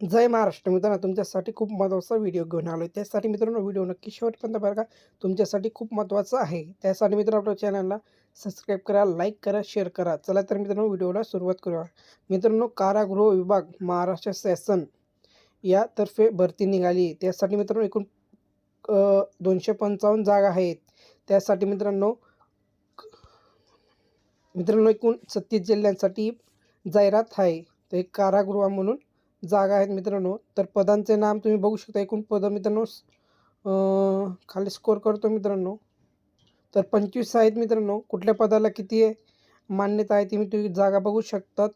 जय महाराष्ट्र. मित्रांनो तुमच्यासाठी खूप महत्त्वाचा व्हिडिओ घेऊन आलो आहे त्यासाठी मित्रांनो व्हिडिओ नक्की शेवटपर्यंत बघा. तुमच्यासाठी खूप महत्त्वाचं आहे. त्यासाठी मित्रांनो आपल्या चॅनलला सबस्क्राईब करा लाईक करा शेअर करा. चला तर मित्रांनो व्हिडिओला सुरुवात करूया. मित्रांनो कारागृह विभाग महाराष्ट्र शासन यातर्फे भरती निघाली. त्यासाठी मित्रांनो एकूण दोनशे पंचावन्न जागा आहेत. त्यासाठी मित्रांनो मित्रांनो एकूण छत्तीस जिल्ह्यांसाठी जाहिरात आहे. ते कारागृह म्हणून जागा आहेत मित्रांनो. तर पदांचे नाम तुम्ही बघू शकता. एकूण पदं मित्रांनो खाली स्कोर करतो मित्रांनो. तर पंचवीस आहेत मित्रांनो. कुठल्या पदाला किती आहे? मान्यता आहे ती मी तुम्ही जागा बघू शकतात.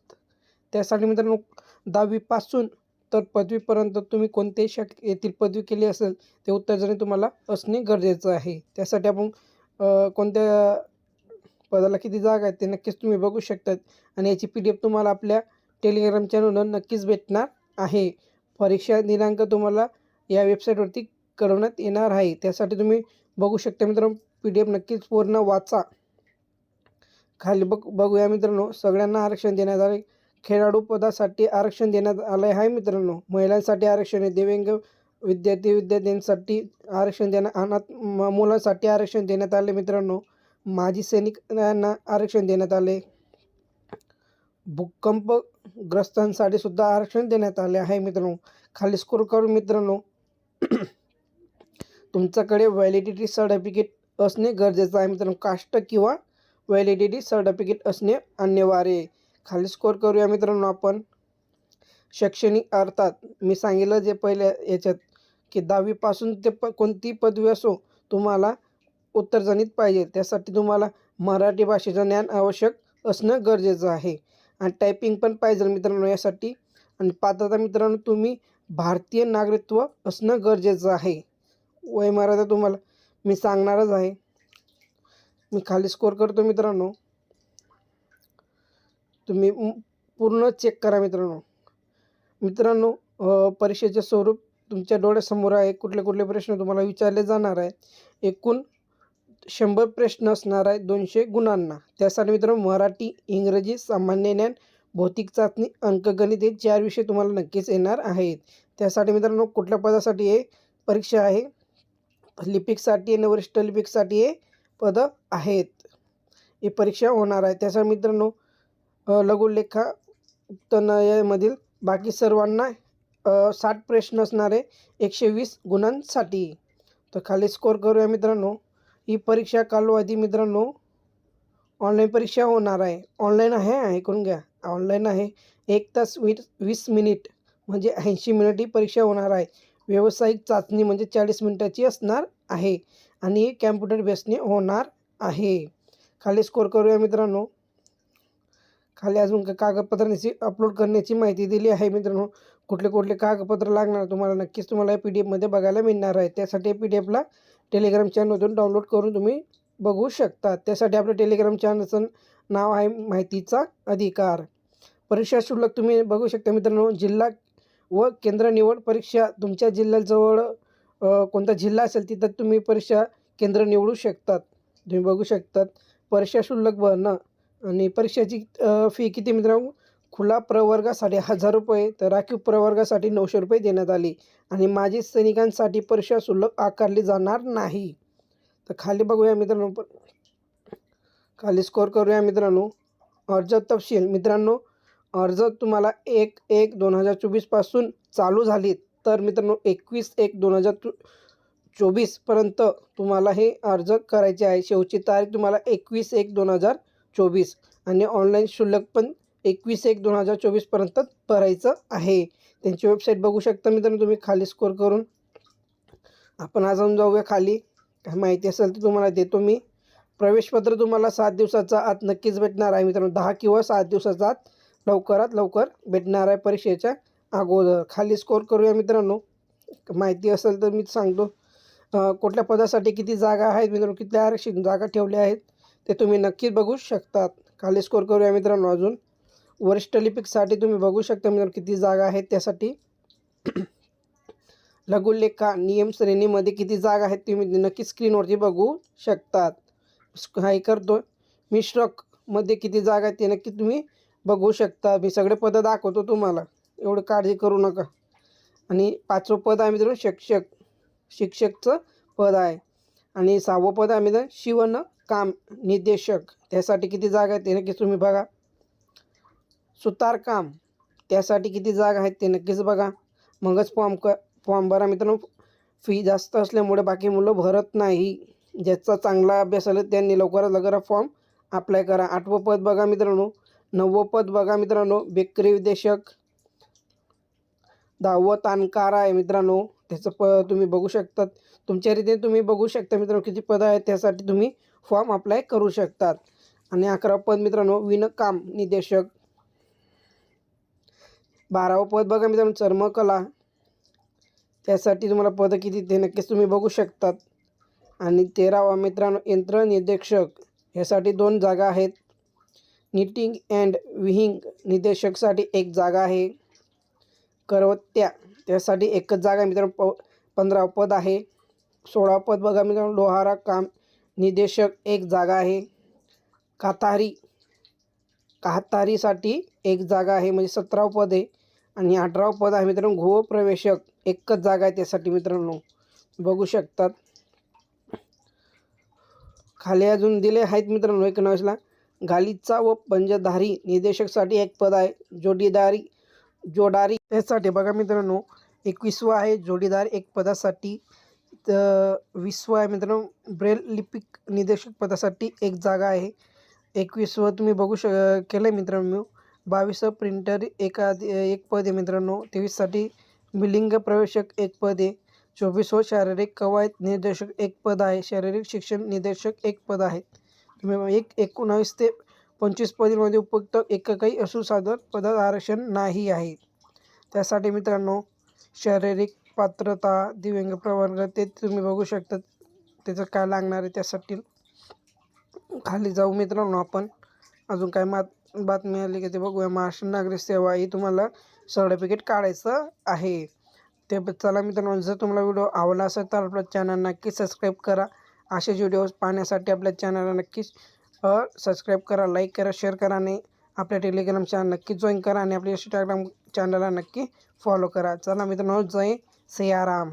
त्यासाठी मित्रांनो दहावीपासून तर पदवीपर्यंत तुम्ही कोणत्याही शक येथील पदवी केली असेल ते उत्तर तुम्हाला असणे गरजेचं आहे. त्यासाठी आपण कोणत्या पदाला किती जागा आहेत ते नक्कीच तुम्ही बघू शकतात. आणि याची पी डी एफ तुम्हाला आपल्या टेलिग्राम चॅनलवर नक्कीच भेटणार आहे. परीक्षा दिनांक तुम्हाला या वेबसाईटवरती कळवण्यात येणार आहे. त्यासाठी तुम्ही बघू शकता मित्रांनो पी डी एफ नक्कीच पूर्ण वाचा. खाली बघ बघूया मित्रांनो सगळ्यांना आरक्षण देण्यात आले खेळाडू पदासाठी आरक्षण देण्यात आले आहे मित्रांनो. महिलांसाठी आरक्षण आहे. दिव्यांग विद्यार्थी विद्यार्थ्यांसाठी आरक्षण देण्यात अनाथ म- मुलांसाठी आरक्षण देण्यात आले मित्रांनो. माजी सैनिकांना आरक्षण देण्यात आले भूकंपग्रस्तांसाठी सुद्धा आरक्षण देण्यात आले आहे मित्रांनो. खाली स्कोर करून मित्रांनो तुमच्याकडे व्हॅलिडिटी सर्टिफिकेट असणे गरजेचं आहे मित्रांनो. कास्ट किंवा व्हॅलिडिटी सर्टिफिकेट असणे अनिवार्य आहे. खाली स्कोर करूया मित्रांनो आपण. शैक्षणिक अर्थात मी सांगितलं जे पहिल्या याच्यात की दहावीपासून ते प कोणती पदवी असो तुम्हाला उत्तरजनित पाहिजे. त्यासाठी तुम्हाला मराठी भाषेचं ज्ञान आवश्यक असणं गरजेचं आहे. आणि टायपिंग पण पाहिजे मित्रांनो यासाठी. आणि पात्रता मित्रांनो तुम्ही भारतीय नागरिकत्व असणं गरजेचं आहे. वय मर्यादा तुम्हाला. मी सांगणारच आहे. मी खाली स्कोर करतो मित्रांनो. तुम्ही पूर्ण चेक करा मित्रांनो. मित्रांनो परीक्षेचे स्वरूप तुमच्या डोळ्यासमोर आहे. कुठले कुठले प्रश्न तुम्हाला विचारले जाणार आहे. एकूण शंभर प्रश्न असणार आहे दोनशे गुणांना. त्यासाठी मित्रांनो मराठी इंग्रजी सामान्य ज्ञान भौतिक चाचणी अंकगणित हे चार विषय तुम्हाला नक्कीच येणार आहेत. त्यासाठी मित्रांनो कुठल्या पदासाठी हे परीक्षा आहे? लिपिकसाठी आणि वरिष्ठ लिपिकसाठी हे पदं आहेत. ही परीक्षा होणार आहे. त्यासाठी मित्रांनो लघुलेखा उत्तनयामधील बाकी सर्वांना साठ प्रश्न असणारे एकशे वीस गुणांसाठी. तर खाली स्कोर करूया मित्रांनो. ही परीक्षा कालावधी मित्रांनो. ऑनलाईन परीक्षा होणार आहे. ऑनलाईन आहे? ऐकून घ्या. ऑनलाईन आहे. एक तास वीस वीस मिनिट म्हणजे ऐंशी मिनिट ही परीक्षा होणार आहे. व्यावसायिक चाचणी म्हणजे चाळीस मिनिटाची असणार आहे आणि कॅम्प्युटर बेसने होणार आहे. खाली स्कोर करूया मित्रांनो. खाली अजून कागदपत्रांची अपलोड करण्याची माहिती दिली आहे मित्रांनो. कुठले कुठले कागदपत्र लागणार तुम्हाला? नक्कीच तुम्हाला पी डी एफमध्ये बघायला मिळणार आहे. त्यासाठी पी डी एफला टेलिग्राम चॅनलमधून डाउनलोड करून तुम्ही बघू शकता. त्यासाठी आपलं टेलिग्राम चॅनलचं नाव आहे माहितीचा अधिकार. परीक्षा शुल्क तुम्ही बघू शकता मित्रांनो. जिल्हा व केंद्र निवड परीक्षा तुमच्या जिल्ह्याजवळ कोणता जिल्हा असेल तिथं तुम्ही परीक्षा केंद्र निवडू शकतात. तुम्ही बघू शकतात. परीक्षा शुल्क भरणं आणि परीक्षेची फी किती मित्रांनो? खुला प्रवर्गासाठी हजार रुपये तर राखीव प्रवर्गासाठी नऊशे रुपये देण्यात आले आणि माजी सैनिकांसाठी परीक्षा शुल्क आकारली जाणार नाही. तर खाली बघूया मित्रांनो. खाली स्कोर करूया मित्रांनो. अर्ज तपशील. मित्रांनो अर्ज तुम्हाला एक एक दोन हजार चोवीसपासून चालू झाली तर मित्रांनो एकवीस एक दोन हजार चो चोवीसपर्यंत तुम्हाला हे अर्ज करायचे आहे. शेवटची तारीख तुम्हाला एकवीस एक दोन हजार चोवीस. आणि ऑनलाईन शुल्क पण एकवीस एक दोन हजार चोवीसपर्यंत भरायचं आहे. त्यांची वेबसाईट बघू शकता मित्रांनो तुम्ही. खाली स्कोर करून आपण अजून जाऊया खाली. काय माहिती असेल तर तुम्हाला देतो मी. प्रवेशपत्र तुम्हाला सात दिवसाचा आत नक्कीच भेटणार आहे मित्रांनो. दहा किंवा सात दिवसाचा आत लवकरात लवकर भेटणार आहे परीक्षेच्या अगोदर. खाली स्कोर करूया मित्रांनो. माहिती असेल तर मी सांगतो. कुठल्या पदासाठी किती जागा आहेत मित्रांनो? किती आरक्षित जागा ठेवल्या आहेत ते तुम्ही नक्कीच बघू शकतात. खाली स्कोर करूया मित्रांनो अजून. वरिष्ठ लिपिकसाठी तुम्ही बघू शकता मित्रांनो किती जागा आहेत त्यासाठी. लघुलेखा नियम श्रेणीमध्ये किती जागा आहेत तुम्ही नक्की स्क्रीनवरती बघू शकतात. काय करतो मिश्रकमध्ये किती जागा आहेत ते नक्की तुम्ही बघू शकता. मी सगळे पदं दाखवतो तुम्हाला. एवढं काळजी करू नका. आणि पाचवं पद आहे मित्रांनो शिक्षक. शिक्षकचं पद आहे. आणि सहावं पद आहे मित्रांनो शिवण काम निदेशक. त्यासाठी किती जागा आहेत ते नक्कीच तुम्ही बघा. सुतारकाम त्यासाठी किती जागा आहेत ते नक्कीच बघा. मगच फॉर्म क फॉर्म भरा मित्रांनो. फी जास्त असल्यामुळे बाकी मुलं भरत नाही. ज्याचा चांगला अभ्यास आला त्यांनी लवकरात लवकर फॉर्म अप्लाय करा. आठवं पद बघा मित्रांनो. नववं पद बघा मित्रांनो. बेकरी विदेशक. दहावं तानकार आहे मित्रांनो. त्याचं प तुम्ही बघू शकतात. तुमच्या रीतीने तुम्ही बघू शकता मित्रांनो किती पद आहेत. त्यासाठी तुम्ही फॉर्म अप्लाय करू शकतात. आणि अकरा पद मित्रांनो. विणकाम निदेशक. बारावं पद बघा मित्रांनो चर्मकला. त्यासाठी तुम्हाला पद किती ते नक्कीच तुम्ही बघू शकतात. आणि तेरावा मित्रांनो यंत्रनिर्देशक ह्यासाठी दोन जागा आहेत. निटिंग अँड विहिंग निर्देशकसाठी एक जागा आहे. करवत्या त्यासाठी एकच जागा मित्रांनो प पंधरावं पद आहे. सोळावं पद बघा मित्रांनो लोहारा काम निर्देशक एक जागा आहे. कातारी कातारीसाठी एक जागा आहे म्हणजे सतरावं पद आहे. आणि अठरावं पद आहे मित्रांनो गृहप्रवेशक. एकच जागा आहे त्यासाठी मित्रांनो. बघू शकतात. खाली अजून दिले आहेत मित्रांनो एकोणावीसला. गालिचा व पंजधारी निर्देशकसाठी एक पद आहे. जोडीदारी जोडारी त्यासाठी बघा मित्रांनो एकवीसवं आहे. जोडीदार एक पदासाठी तर वीसवं आहे मित्रांनो ब्रेल लिपिक निर्देशक पदासाठी एक जागा आहे. एकवीसवं तुम्ही बघू श केलं आहे मित्रांनो. बावीस प्रिंटर एका एक पद आहे मित्रांनो. तेवीससाठी बिलिंग प्रवेशक एक पदे. चोवीस व शारीरिक कवायत निर्देशक एक पद आहे. शारीरिक शिक्षण निर्देशक एक पद आहे. तुम्ही एक एकोणावीस ते पंचवीस पदीमध्ये उपयुक्त एकही असू सादर पदात आरक्षण नाही आहे. त्यासाठी मित्रांनो शारीरिक पात्रता दिव्यांग प्रवर्ग ते तुम्ही बघू शकता. त्याचं काय लागणार आहे त्यासाठी खाली जाऊ मित्रांनो आपण. अजून काय मात बातमी आली की ते बघूया. महाराष्ट्र नागरिक सेवा ही तुम्हाला सर्टिफिकेट काढायचं आहे. ते चला मित्रांनो जर तुम्हाला व्हिडिओ आवडला असेल तर आपल्या चॅनल नक्की सबस्क्राईब करा. असेच व्हिडिओज पाहण्यासाठी आपल्या चॅनलला नक्कीच सबस्क्राईब करा लाईक करा शेअर करा आणि आपल्या टेलिग्राम चॅनल नक्की जॉईन करा आणि आपल्या इंस्टाग्राम चॅनलला नक्की फॉलो करा. चला मित्रांनो जय सियाराम.